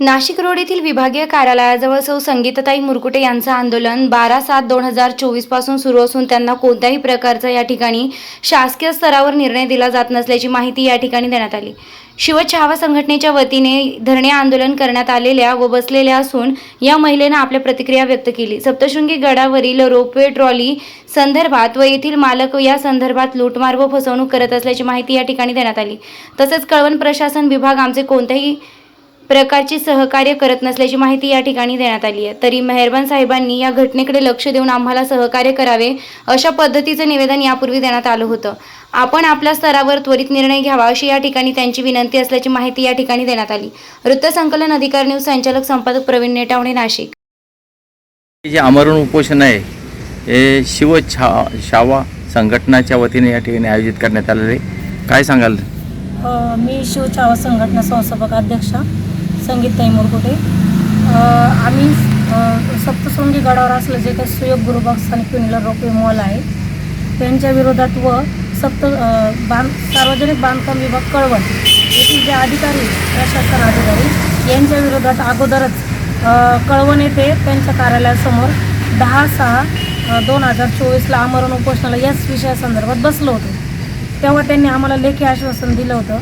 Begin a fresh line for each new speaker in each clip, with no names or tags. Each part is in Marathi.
नाशिक रोड येथील विभागीय कार्यालयाजवळ सौ संगीतताई मुरकुटे यांचं आंदोलन बारा सात दोन हजार चोवीसपासून सुरू असून त्यांना कोणत्याही प्रकारचा या ठिकाणी शासकीय स्तरावर निर्णय दिला जात नसल्याची माहिती या ठिकाणी देण्यात आली. शिवछावा संघटनेच्या वतीने धरणे आंदोलन करण्यात आलेल्या व बसलेल्या असून या महिलेनं आपल्या प्रतिक्रिया व्यक्त केली. सप्तशृंगी गडावरील रोपवे ट्रॉली संदर्भात व येथील मालक या संदर्भात लूटमार व फसवणूक करत असल्याची माहिती या ठिकाणी देण्यात आली. तसेच कळवण प्रशासन विभाग आमचे कोणत्याही प्रकारचे सहकार्य करत नसल्याची माहिती या ठिकाणी देण्यात आली आहे. तरी मेहरबान साहेबांनी या घटनेकडे लक्ष देऊन आम्हाला सहकार्य करावे अशा पद्धतीचं निवेदन यापूर्वी देण्यात आलं होतं. आपण आपल्या स्तरावर त्वरित निर्णय घ्यावा अशी या ठिकाणी त्यांची विनंती असल्याची माहिती या ठिकाणी देण्यात आली. वृत्तसंकलन अधिकार न्यूज संचालक संपादक प्रवीण नेटावणे नाशिक.
जे आमरण उपोषण आहे हे शिव छा शावा संघटनाच्या वतीने या ठिकाणी आयोजित करण्यात आलेले. काय सांगाल?
मी शिवछावा संघटना संस्थापक अध्यक्षा. संगीत तैमूर कुठे? आम्ही अ, सप्तशृंगी गडावर असलं जे काही सुयोग गुरुबॉक्स आणि क्युनिलर रोपवे मॉल आहे त्यांच्या विरोधात व सप्त बांध सार्वजनिक बांधकाम विभाग कळवण येथील जे अधिकारी प्रशासन अधिकारी यांच्या विरोधात अगोदरच कळवण येथे त्यांच्या कार्यालयासमोर दहा सहा दोन हजार चोवीसला आमरण उपोषणाला याच विषयासंदर्भात बसलो होतो. तेव्हा त्यांनी आम्हाला लेखी आश्वासन दिलं होतं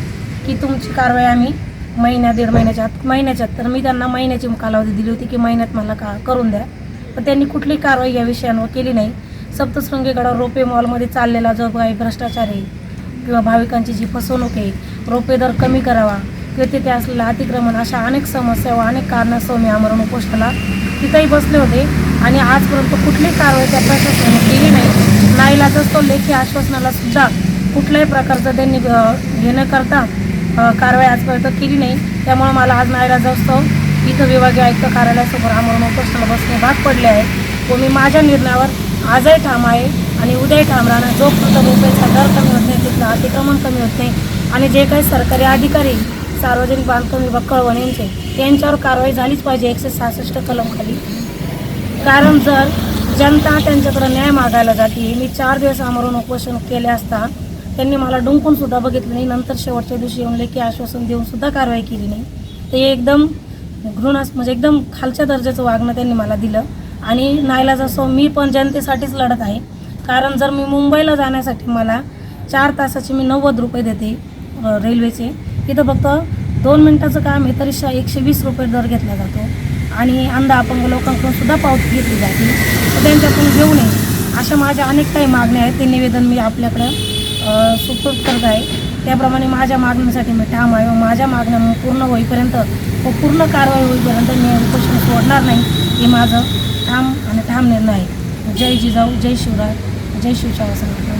की तुमची कारवाई आम्ही महिन्या दीड महिन्याच्या आत महिन्याच्या तर मी त्यांना महिन्याची कालावधी दिली होती की महिन्यात मला का करून द्या. पण त्यांनी कुठली कारवाई या विषयांवर केली नाही. सप्तशृंगी गडावर रोपे मॉलमध्ये चाललेला जो काही भ्रष्टाचार आहे किंवा भाविकांची जी फसवणूक आहे रोपे दर कमी करावा किंवा तिथे असलेलं अतिक्रमण अशा अनेक समस्या व अनेक कारणास्तव मी आमरण उपोषणाला तिथंही बसले होते. आणि आजपर्यंत कुठली कारवाई त्या प्रशासनाने केली नाही. नाईलाजच तो लेखी आश्वासनाला सुद्धा कुठल्याही प्रकारचं त्यांनी घेणं हे न करता कारवाई आजपर्यंत केली नाही. त्यामुळे मला आज नाईलाजास्तव इथं विभागीय आयुक्त कार्यालयासमोर आम्हाला उपोषणाला बसणे भाग पडले आहे. व मी माझ्या निर्णयावर आजही ठाम आहे आणि उद्याही ठाम राहणार. जोपर्यंत मुंबईचा दर कमी होत नाही तिथलं अतिक्रमण कमी होत नाही आणि जे काही सरकारी अधिकारी सार्वजनिक बांधकाम विभाग कळवण यांचे त्यांच्यावर कारवाई झालीच पाहिजे एकशे सहासष्ट कलमखाली कारण जर जनता त्यांच्याकडे न्याय मागायला जाते मी चार दिवस आमरून उपोषण केले असता त्यांनी मला डुंकून सुद्धा बघितलं नाही. नंतर शेवटच्या दिवशी येऊन लेखी आश्वासन देऊन सुद्धा कारवाई केली नाही. ते एकदम घृणास म्हणजे एकदम खालच्या दर्जाचं वागणं त्यांनी मला दिलं. आणि नाईलाज असो मी पण जनतेसाठीच लढत आहे. कारण जर मी मुंबईला जाण्यासाठी मला चार तासाचे मी नव्वद रुपये देते रेल्वेचे इथं फक्त दोन मिनटाचं काम आहे तरी शा एकशे वीस रुपये दर घेतला जातो. आणि अंध अपंग लोकांकडून सुद्धा पावती घेतली जाते. त्यांच्याकडून घेऊ नये अशा माझ्या अनेक काही मागण्या आहेत. ते निवेदन मी आपल्याकडं सुपूर्द करत आहे. त्याप्रमाणे माझ्या मागणीसाठी मी ठाम आहे व माझ्या मागण्या पूर्ण होईपर्यंत व पूर्ण कारवाई होईपर्यंत मी उपोषण सोडणार नाही हे माझं ठाम आणि ठाम निर्णय आहे. जय जिजाऊ जय शिवराय जय शिवशाळा संघटना